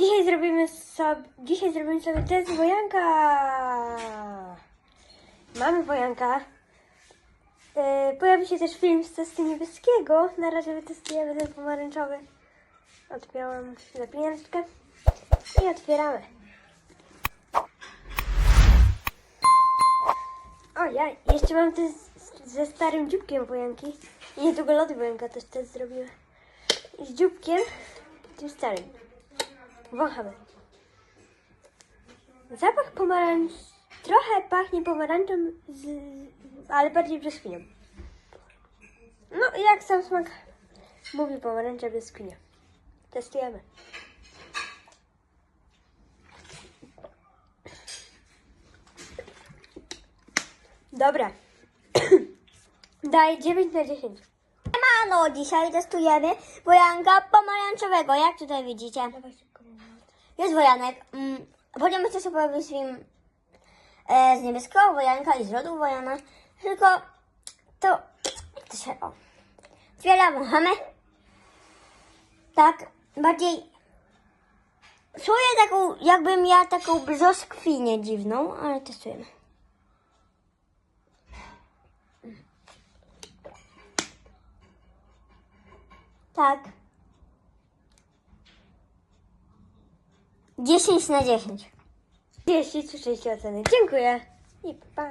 Dzisiaj zrobimy sobie, dzisiaj zrobimy sobie test wojanka. Mamy wojanka. Yy, pojawi się też film z testu niebieskiego. Na razie wytestujemy ten pomarańczowy. Odpiąłem zapineczkę i otwieramy. O ja, jeszcze mam test ze starym dzióbkiem wojanki. I niedługo lody wojanka też test zrobimy. Z dzióbkiem, tym starym. Wąchamy. Zapach pomarańcz... Trochę pachnie pomarańczem, z... ale bardziej brzoskwinią. No, jak sam smak mówi pomarańcza brzoskwinia. Testujemy. Dobra. Daj 9 na 10. Mano, dzisiaj testujemy wojanka pomarańczowego, jak tutaj widzicie. Jest wojanek. Mm, potem jeszcze sobie e, z niebieskiego wojanka i z lodu wojana. Tylko to, to się, o. Otwieram, wąchamy. Tak, bardziej czuję taką, jakbym miała taką brzoskwinię dziwną, ale testujemy. Tak. 10 na 10. 10 czy 6 oceny. Dziękuję. I pa.